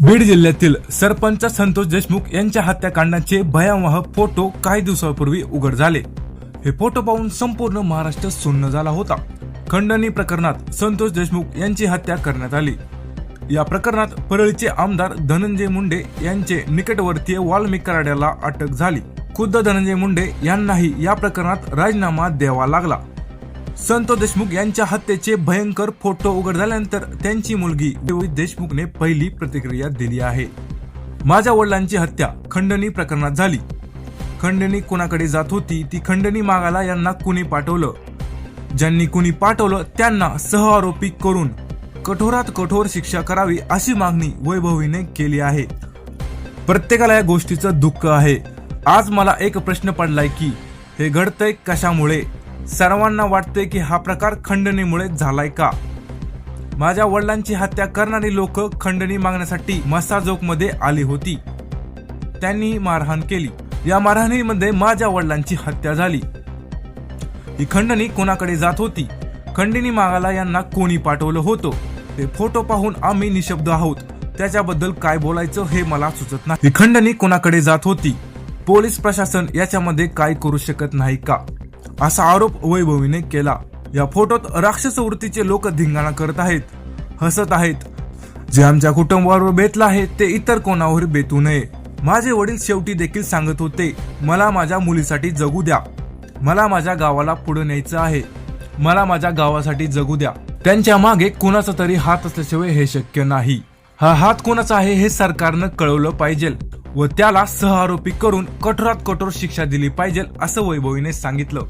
बीड जिल्ह्यातील सरपंच संतोष देशमुख यांच्या हत्याकांडाचे भयावह फोटो काही दिवसापूर्वी उघड झाले. हे फोटो पाहून संपूर्ण महाराष्ट्र सुन्न झाला होता. खंडणी प्रकरणात संतोष देशमुख यांची हत्या करण्यात आली. या प्रकरणात परळीचे आमदार धनंजय मुंडे यांचे निकटवर्तीय वाल्मिक कराड्याला अटक झाली. खुद्द धनंजय मुंडे यांनाही या प्रकरणात राजीनामा द्यावा लागला. संतो देशमुख यांच्या हत्येचे भयंकर फोटो उघड झाल्यानंतर त्यांची मुलगी देशमुखने पहिली प्रतिक्रिया दिली आहे. माझ्या वडिलांची हत्या खंडणी प्रकरणात झाली. खंडणी कुणाकडे जात होती ती खंडणी मागायला यांना कुणी पाठवलं? ज्यांनी कुणी पाठवलं त्यांना सह आरोपी करून कठोरात कठोर शिक्षा करावी अशी मागणी वैभवीने केली आहे. प्रत्येकाला या गोष्टीचं दुःख आहे. आज मला एक प्रश्न पडलाय की हे घडतंय कशामुळे? सर्वांना वाटतंय की हा प्रकार खंडणीमुळे झालाय का? माझ्या वडिलांची हत्या करणारी लोक खंडणी मागण्यासाठी मसाजोकमध्ये आली होती. त्यांनी मारहाण केली. या मारहाणीमध्ये माझ्या वडिलांची हत्या झाली. ही खंडणी कोणाकडे जात होती? खंडणी मागाला यांना कोणी पाठवलं होतं? ते फोटो पाहून आम्ही निशब्द आहोत. त्याच्याबद्दल काय बोलायचं हे मला सुचत नाही. ही खंडणी कोणाकडे जात होती? पोलीस प्रशासन याच्यामध्ये काय करू शकत नाही का? असा आरोप वैभवीने केला. या फोटोत राक्षस वृत्तीचे लोक धिंगाणा करत आहेत हसत आहेत. जे आमच्या कुटुंबावर बेतलं आहे ते इतर कोणावर बेतू नये. माझे वडील शेवटी देखील सांगत होते मला माझ्या मुलीसाठी जगू द्या. मला माझ्या गावाला पुढे न्यायचं आहे. मला माझ्या गावासाठी जगू द्या. त्यांच्या मागे कुणाचा तरी हात असल्याशिवाय हे शक्य नाही. हा हात कोणाचा आहे हे सरकारनं कळवलं पाहिजे. व त्याला सहआरोपी करून कठोरात कठोर शिक्षा दिली पाहिजे असं वैभवीने सांगितलं.